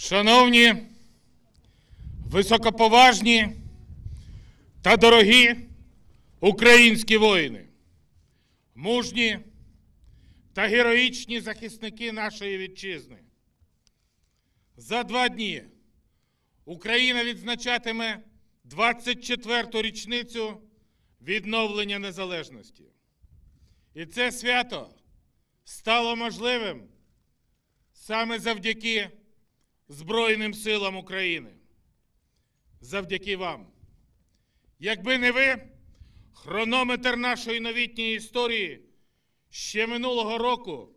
Шановні, високоповажні та дорогі українські воїни, мужні та героїчні захисники нашої вітчизни. За два дні Україна відзначатиме 24-ту річницю відновлення незалежності. І це свято стало можливим саме завдяки Збройним силам України. Завдяки вам. Якби не ви, хронометр нашої новітньої історії ще минулого року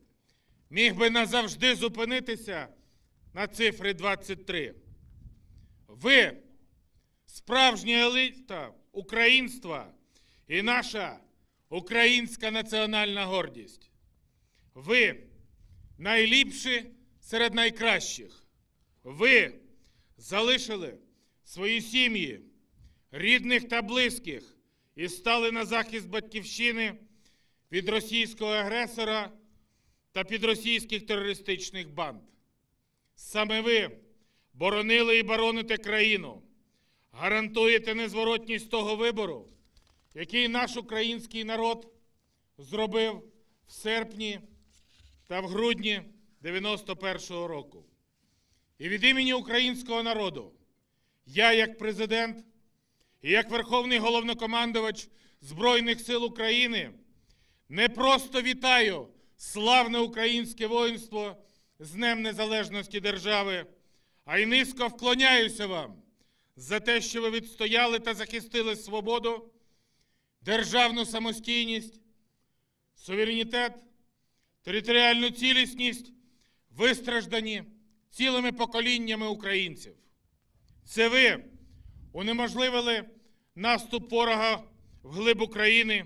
міг би назавжди зупинитися на цифрі 23. Ви, справжня еліта українства і наша українська національна гордість. Ви найліпші серед найкращих. Ви залишили свої сім'ї, рідних та близьких і стали на захист батьківщини від російського агресора та підросійських терористичних банд. Саме ви боронили і бороните країну, гарантуєте незворотність того вибору, який наш український народ зробив в серпні та в грудні 91-го року. І від імені українського народу. Я, як президент і як Верховний головнокомандувач Збройних сил України, не просто вітаю славне українське воїнство з Днем Незалежності держави, а й низько вклоняюся вам за те, що ви відстояли та захистили свободу, державну самостійність, суверенітет, територіальну цілісність, вистраждані цілими поколіннями українців. Це ви унеможливили наступ ворога в глиб України,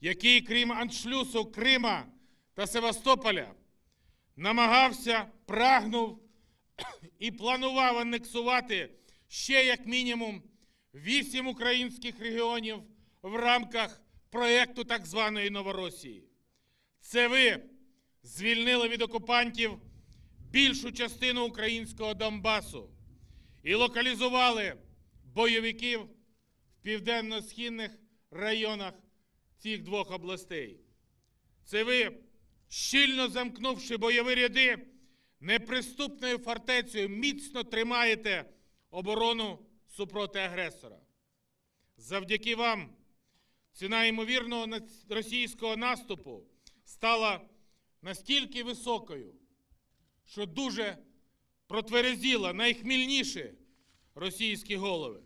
який, крім аншлюсу Крима та Севастополя, намагався, прагнув і планував анексувати ще як мінімум вісім українських регіонів в рамках проєкту так званої Новоросії. Це ви звільнили від окупантів більшу частину українського Донбасу і локалізували бойовиків в південно-східних районах цих двох областей. Це ви, щільно замкнувши бойові ряди, неприступною фортецею міцно тримаєте оборону супроти агресора. Завдяки вам ціна ймовірного російського наступу стала настільки високою, що дуже протверезіла найхмільніші російські голови.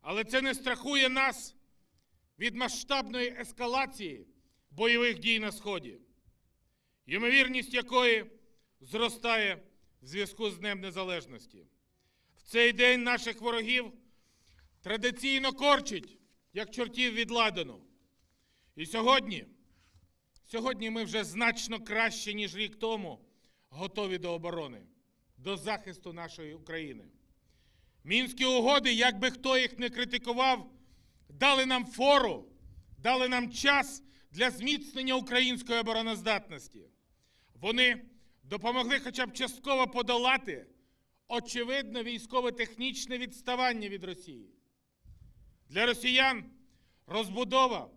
Але це не страхує нас від масштабної ескалації бойових дій на Сході, ймовірність якої зростає в зв'язку з Днем Незалежності. В цей день наших ворогів традиційно корчить, як чортів від ладану. І сьогодні, сьогодні ми вже значно краще, ніж рік тому готові до оборони, до захисту нашої України. Мінські угоди, як би хто їх не критикував, дали нам фору, дали нам час для зміцнення української обороноздатності. Вони допомогли хоча б частково подолати очевидне військово-технічне відставання від Росії. Для росіян розбудова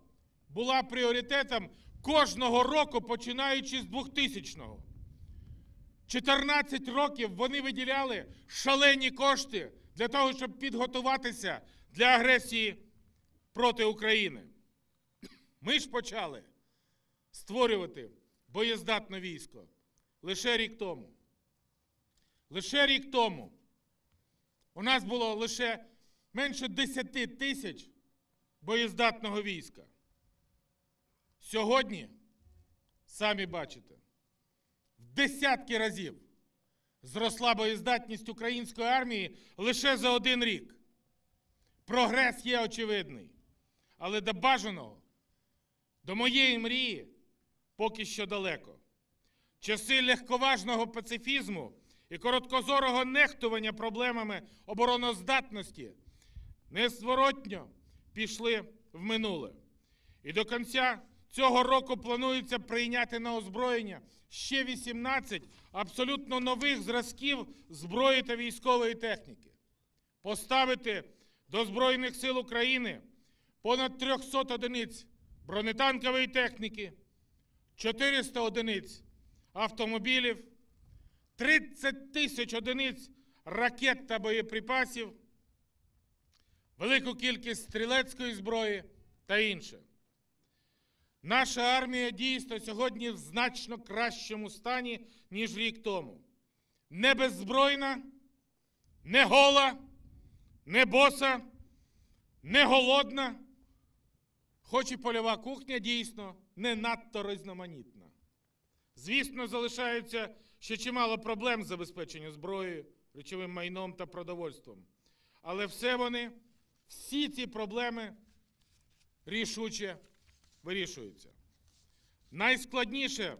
була пріоритетом кожного року, починаючи з 2000-го. 14 років вони виділяли шалені кошти для того, щоб підготуватися для агресії проти України. Ми ж почали створювати боєздатне військо лише рік тому. Лише рік тому у нас було лише менше 10 тисяч боєздатного війська. Сьогодні, самі бачите, десятки разів зросла боєздатність української армії лише за один рік. Прогрес є очевидний. Але до бажаного, до моєї мрії поки що далеко. Часи легковажного пацифізму і короткозорого нехтування проблемами обороноздатності незворотньо пішли в минуле. І до кінця цього року планується прийняти на озброєння ще 18 абсолютно нових зразків зброї та військової техніки. Поставити до Збройних сил України понад 300 одиниць бронетанкової техніки, 400 одиниць автомобілів, 30 тисяч одиниць ракет та боєприпасів, велику кількість стрілецької зброї та інше. Наша армія дійсно сьогодні в значно кращому стані, ніж рік тому. Не беззбройна, не гола, не боса, не голодна, хоч і польова кухня дійсно не надто різноманітна. Звісно, залишається ще чимало проблем з забезпеченням зброєю, речовим майном та продовольством. Але все вони, всі ці проблеми рішуче вирішуються. Найскладніше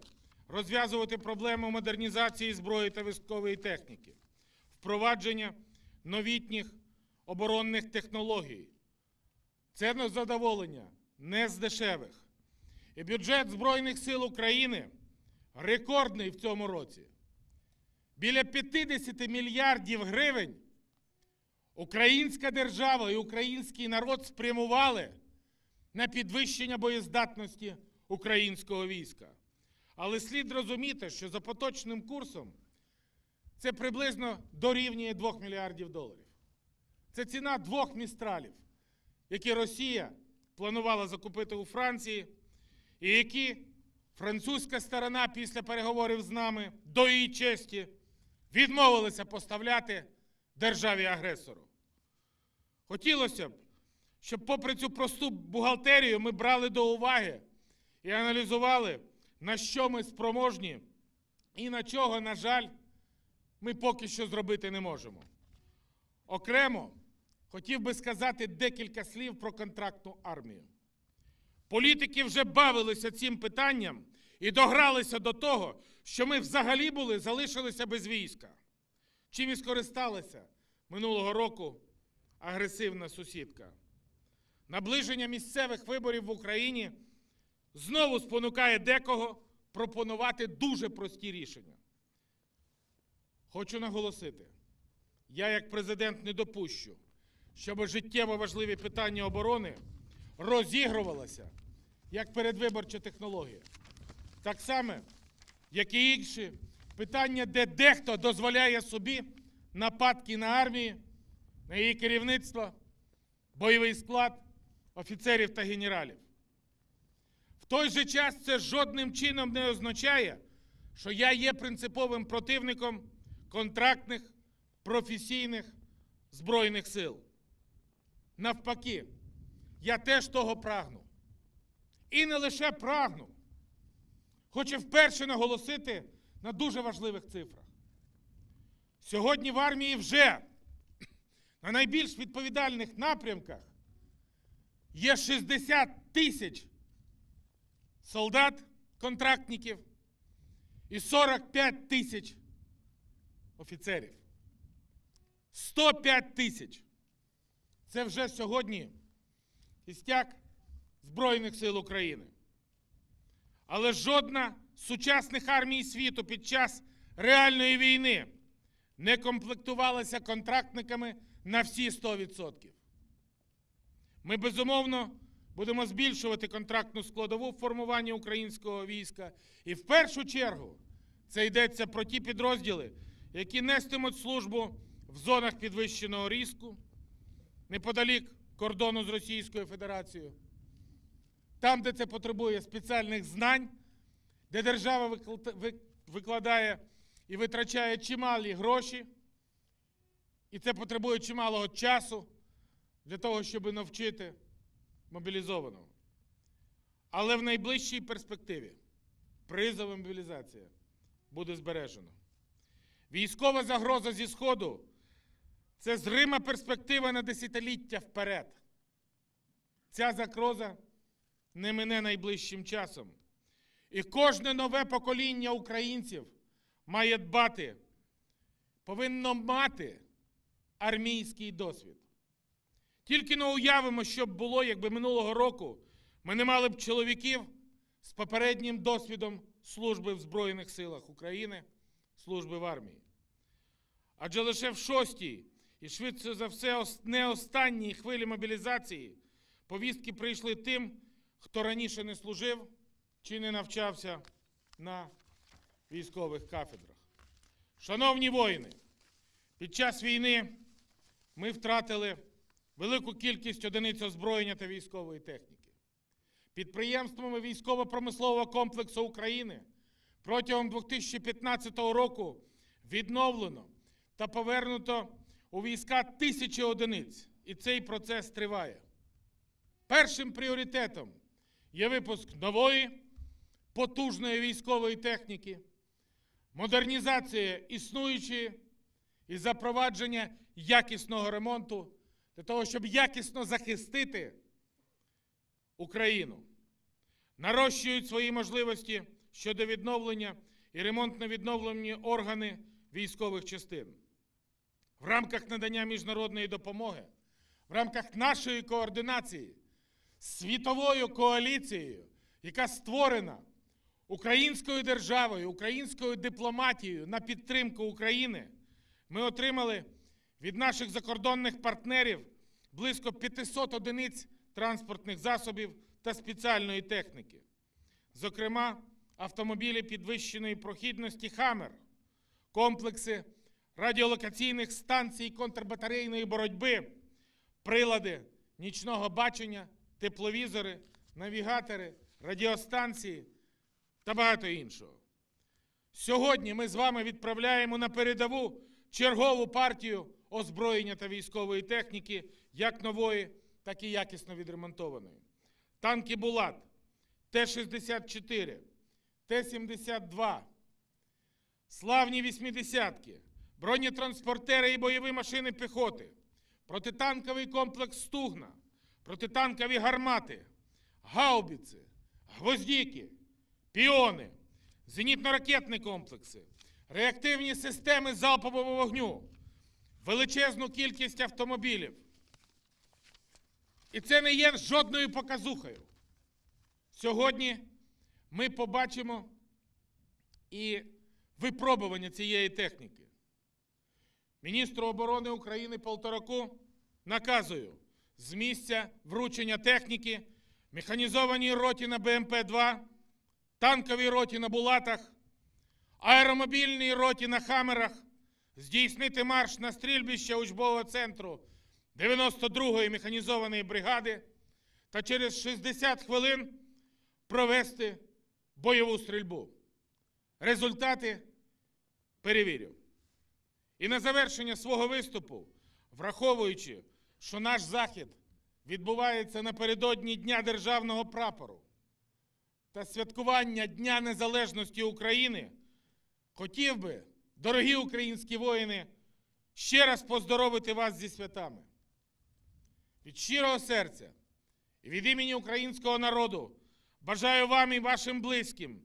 розв'язувати проблему модернізації зброї та військової техніки, впровадження новітніх оборонних технологій. Це на задоволення не з дешевих. І бюджет Збройних сил України рекордний в цьому році. Біля 50 мільярдів гривень українська держава і український народ спрямували на підвищення боєздатності українського війська. Але слід розуміти, що за поточним курсом це приблизно дорівнює 2 мільярдів доларів. Це ціна двох містралів, які Росія планувала закупити у Франції, і які французька сторона після переговорів з нами до її честі відмовилася поставляти державі-агресору. Хотілося б, щоб, попри цю просту бухгалтерію, ми брали до уваги і аналізували, на що ми спроможні і на чого, на жаль, ми поки що зробити не можемо. Окремо хотів би сказати декілька слів про контрактну армію. Політики вже бавилися цим питанням і догралися до того, що ми взагалі були залишилися без війська. Чим і скористалася минулого року агресивна сусідка. Наближення місцевих виборів в Україні знову спонукає декого пропонувати дуже прості рішення. Хочу наголосити, я як президент не допущу, щоб життєво важливі питання оборони розігрувалися як передвиборча технологія. Так само, як і інші питання, де дехто дозволяє собі нападки на армії, на її керівництво, бойовий склад офіцерів та генералів. В той же час це жодним чином не означає, що я є принциповим противником контрактних професійних Збройних сил. Навпаки, я теж того прагну. І не лише прагну. Хочу вперше наголосити на дуже важливих цифрах. Сьогодні в армії вже на найбільш відповідальних напрямках є 60 тисяч солдат, контрактників і 45 тисяч офіцерів. 105 тисяч. Це вже сьогодні кістяк Збройних сил України. Але жодна з сучасних армій світу під час реальної війни не комплектувалася контрактниками на всі 100%. Ми безумовно будемо збільшувати контрактну складову в формуванні українського війська. І в першу чергу це йдеться про ті підрозділи, які нестимуть службу в зонах підвищеного різку, неподалік кордону з Російською Федерацією, там, де це потребує спеціальних знань, де держава викладає і витрачає чималі гроші, і це потребує чималого часу для того, щоб навчити мобілізованого. Але в найближчій перспективі призова мобілізація буде збережена. Військова загроза зі Сходу це зрима перспектива на десятиліття вперед. Ця загроза не мине найближчим часом. І кожне нове покоління українців має дбати, повинно мати армійський досвід. Тільки не уявимо, що б було, якби минулого року ми не мали б чоловіків, з попереднім досвідом служби в Збройних силах України, служби в армії. Адже лише в шостій і швидше за все не останній хвилі мобілізації повістки прийшли тим, хто раніше не служив чи не навчався на військових кафедрах. Шановні воїни, під час війни ми втратили велику кількість одиниць озброєння та військової техніки. Підприємствами військово-промислового комплексу України протягом 2015 року відновлено та повернуто у війська тисячі одиниць, і цей процес триває. Першим пріоритетом є випуск нової потужної військової техніки, модернізація існуючої і запровадження якісного ремонту для того, щоб якісно захистити Україну. Нарощують свої можливості щодо відновлення і ремонтно-відновлені органи військових частин. В рамках надання міжнародної допомоги, в рамках нашої координації світовою коаліцією, яка створена українською державою, українською дипломатією на підтримку України, ми отримали від наших закордонних партнерів близько 500 одиниць транспортних засобів та спеціальної техніки. Зокрема, автомобілі підвищеної прохідності «Хаммер», комплекси радіолокаційних станцій контрбатарейної боротьби, прилади нічного бачення, тепловізори, навігатори, радіостанції та багато іншого. Сьогодні ми з вами відправляємо на передову чергову партію озброєння та військової техніки, як нової, так і якісно відремонтованої. Танки Булат, Т-64, Т-72, славні вісьмидесятки, бронетранспортери і бойові машини піхоти, протитанковий комплекс Стугна, протитанкові гармати, гаубіці, гвоздіки, піони, зенітно-ракетні комплекси, реактивні системи залпового вогню, величезну кількість автомобілів. І це не є жодною показухою. Сьогодні ми побачимо і випробування цієї техніки. Міністру оборони України Полтораку наказую з місця вручення техніки механізованій роті на БМП-2, танковій роті на Булатах, аеромобільній роті на Хамерах здійснити марш на стрільбище учбового центру 92-ї механізованої бригади та через 60 хвилин провести бойову стрільбу. Результати перевірю. І на завершення свого виступу, враховуючи, що наш захід відбувається напередодні Дня Державного прапору та святкування Дня Незалежності України, хотів би, дорогі українські воїни, ще раз поздоровити вас зі святами. Від щирого серця і від імені українського народу бажаю вам і вашим близьким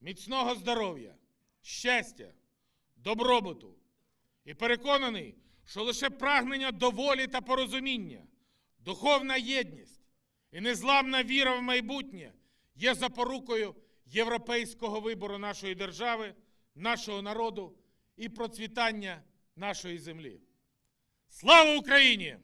міцного здоров'я, щастя, добробуту. І переконаний, що лише прагнення до волі та порозуміння, духовна єдність і незламна віра в майбутнє є запорукою європейського вибору нашої держави, нашого народу і процвітання нашої землі. Слава Україні!